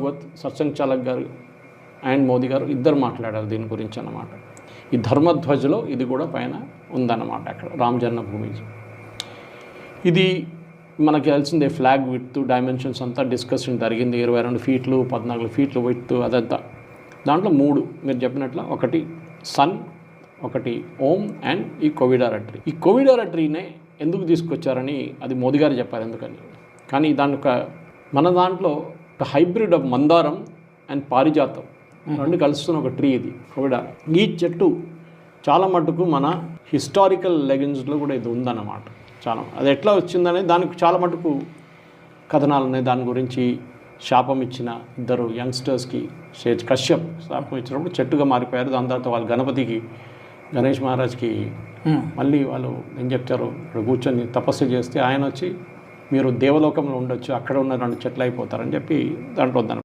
భగవత్ సత్సంగ్ చాలక్ గారు అండ్ మోదీ గారు ఇద్దరు మాట్లాడారు దీని గురించి అన్నమాట. ఈ ధర్మధ్వజలో ఇది కూడా పైన ఉందన్నమాట అక్కడ రామ్ జన్మభూమి ఇది మనకి తెలిసిందే ఫ్లాగ్ విత్ డైమెన్షన్స్ అంతా డిస్కషన్ జరిగింది. ఇరవై రెండు ఫీట్లు పద్నాలుగు ఫీట్లు విత్ అదంతా. దాంట్లో మూడు మీరు చెప్పినట్లు ఒకటి సన్ ఒకటి ఓం అండ్ ఈ కోవిడారటరీ ఈ కోవిడారటరీనే ఎందుకు తీసుకొచ్చారని అది మోదీ గారు చెప్పారు ఎందుకని? కానీ దాని ఒక మన దాంట్లో ఒక హైబ్రిడ్ ఆఫ్ మందారం అండ్ పారిజాతం రెండు కలుస్తున్న ఒక ట్రీ ఇది. కోవిడ ఈ చెట్టు చాలా మటుకు మన హిస్టారికల్ లెగెండ్స్లో కూడా ఇది ఉందన్నమాట. చాలా అది ఎట్లా వచ్చిందనేది దానికి చాలా మటుకు కథనాలు ఉన్నాయి. దాని గురించి శాపం ఇచ్చిన ఇద్దరు యంగ్స్టర్స్కి షేజ్ కశ్యప్ శాపం ఇచ్చినప్పుడు చెట్టుగా మారిపోయారు. దాని తర్వాత వాళ్ళు గణపతికి గణేష్ మహారాజ్కి మళ్ళీ వాళ్ళు ఏం చెప్తారు? ఇక్కడ కూర్చొని తపస్సు చేస్తే ఆయన వచ్చి మీరు దేవలోకంలో ఉండొచ్చు అక్కడ ఉన్న రెండు చెట్లు అయిపోతారని చెప్పి దాంట్లో ఉందన్నమాట